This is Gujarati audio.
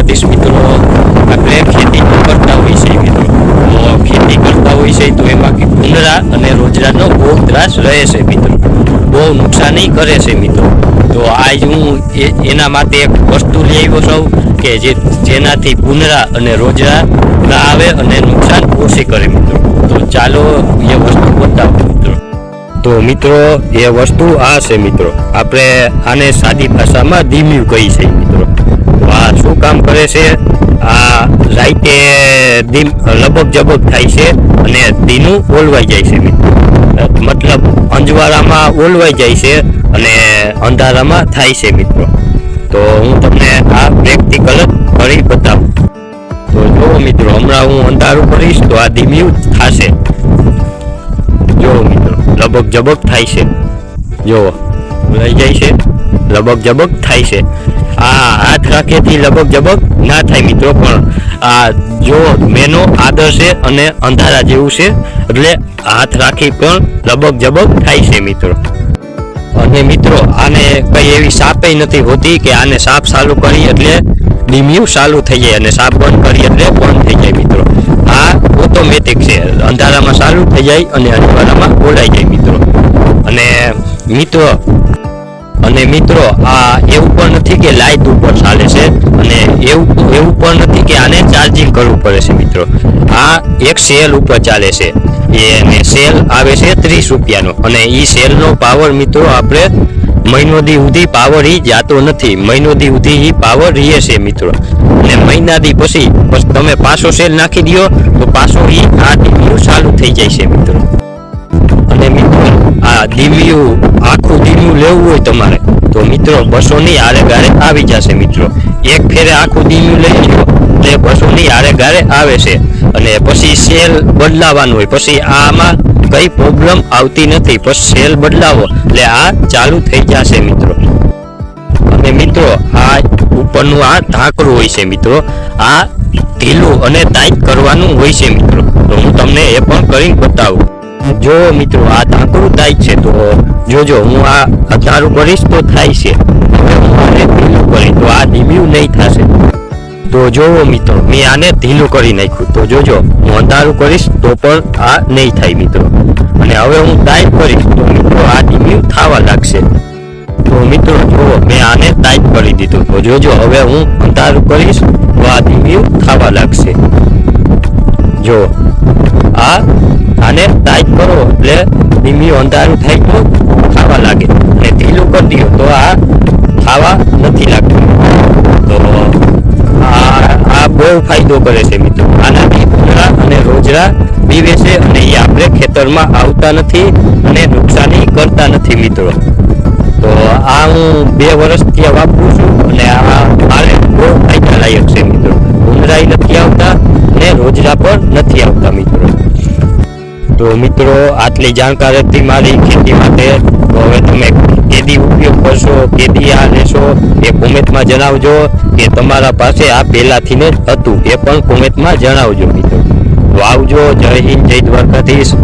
દ્વારકાધીશ મિત્રો આપણે ખેતી કરતા હોય છે મિત્રો. તો ખેતી કરતા હોય છે તો એમાં ઉંદરા અને રોજરાનો બહુ ત્રાસ રહે છે મિત્રો. બહુ નુકસાની કરે છે મિત્રો. તો આજ હું એના માટે એક વસ્તુ લઈ આવ્યો છું કે જેનાથી પુનરા અને રોજરા ના આવે અને નુકસાન ઓછી કરે મિત્રો. તો ચાલો એ તો મિત્રો, એ વસ્તુ આ છે મિત્રો. આપણે આને સાદી ભાષામાં ધીમ્યું કહી છે મિત્રો. તો આ શું કામ કરે છે? આ રાઈતે ધીમ લબક જબક થાય છે અને ધીનું ઓલવાઈ જાય છે મિત્રો. મતલબ અંજવાળામાં ઓલવાઈ જાય છે અને અંધારામાં થાય છે મિત્રો. તો હું તમને આ પ્રેક્ટિકલ જ કરી બતાવું. તો જુઓ મિત્રો, હમણાં હું અંધારું કરીશ તો આ ધીમ્યું થશે. જો લબક જબક થાય છે. જો લઈ જાય છે. લબક જબક થાય છે. આ હાથ રાખેથી લબક જબક ના થાય મિત્રો, પણ આ જો મેનો આદર છે અને અંધારા જેવું છે, એટલે હાથ રાખી પણ લબક જબક થાય છે મિત્રો. અને મિત્રો, આને કઈ એવી સાપે નથી હોતી કે આને સાપ સારું કરી, એટલે ડીમ્યું ચાલુ થઈ જાય અને સાપ બંધ એટલે બંધ થઈ જાય મિત્રો. આ ઓટોમેટિક છે. અંધારામાં ચાલુ થઈ જાય અને અંધારામાં બોલાઈ જાય મિત્રો. અને મિત્રો અને મિત્રો, આ એવું પણ નથી કે લાઇટ ઉપર ચાલે છે અને એવું એવું પણ નથી કે આને ચાર્જિંગ કરવું પડે છે મિત્રો. આ એક સેલ ઉપર ચાલે છે. એને સેલ આવે છે ત્રીસ રૂપિયાનો. અને એ સેલનો પાવર મિત્રો, આપણે મહિનો દી સુધી પાવર ઈ જાતો નથી. મહિનોદી સુધી ઈ પાવર રહે છે મિત્રો. અને મહિનાથી પછી તમે પાછો સેલ નાખી દો તો પાછો ઈ આ ડીમ્યું ચાલુ થઈ જાય છે મિત્રો. અને મિત્રો, આ દીમિયું આખું દીમિયું લેવું હોય તમારે, તો મિત્રો બસો ની આરે ગારે આવી જશે મિત્રો. એક ફેરે આખું દીમિયું લઈ લો એટલે બસો ની આરે ગારે આવે છે. અને પછી સેલ બદલાવાનું હોય. પછી આમાં કઈ પ્રોબ્લેમ આવતી નથી, પણ સેલ બદલાવો. એટલે આ ચાલુ થઈ જશે મિત્રો. અને મિત્રો, આ ઉપરનું આ ઢાંકણું હોય છે મિત્રો. આ ઢીલું અને ટાઈટ કરવાનું હોય છે મિત્રો. તો હું તમને એ પણ કરીને બતાવું. જો મિત્રો, આ ઢાંકણું ટાઈટ છે, તો જોજો, હું આ અધારું કરીશ તો થાય છે. હવે હું આને ઢીલું કરી તો આ ધીમ્યું નહીં થશે. તો જોવો મિત્રો, મેં આને ઢીલું કરી નાખ્યું. તો જોજો, હું અંધારું કરીશ તો પણ આ નહીં થાય મિત્રો. અને હવે હું ટાઈપ કરીશ તો મિત્રો આ ડિમ્યુ થવા લાગશે. તો મિત્રો જુઓ, મેં આને ટાઈપ કરી દીધું. તો જોજો, હવે હું અંધારું કરીશ, તો આ ડિમ્યુ થવા લાગશે. જો, આ આને ટાઈપ કરો, એટલે ડિમ્યુ અંધારું થાય તો થવા લાગે. અને ઢીલું કરી દો તો આ થવા નથી લાગતું. તો આ આ બહુ ફાયદો કરે છે મિત્રો. આનાથી ઉંદરા અને રોજરા બીવે છે અને એ આપણે ખેતરમાં આવતા નથી અને નુકસાની કરતા નથી મિત્રો. તો આ હું બે વર્ષથી આ વાપરું છું અને આ મારે બહુ ફાયદાલાયક છે મિત્રો. ઉંદરાય નથી આવતા અને રોજરા પણ નથી આવતા મિત્રો. તો મિત્રો, આટલી જાણકાર હતી મારી ખેતી માટે તો હવે તમે કેદી ઉપયોગ કરશો, કેદી આ લેશો, એ કોમેન્ટમાં જણાવજો કે તમારા પાસે આ પહેલાથી જ હતું. એ પણ કોમેન્ટમાં જણાવજો મિત્રો. તો આવજો જય હિન્દ જય દ્વારકાધીશ.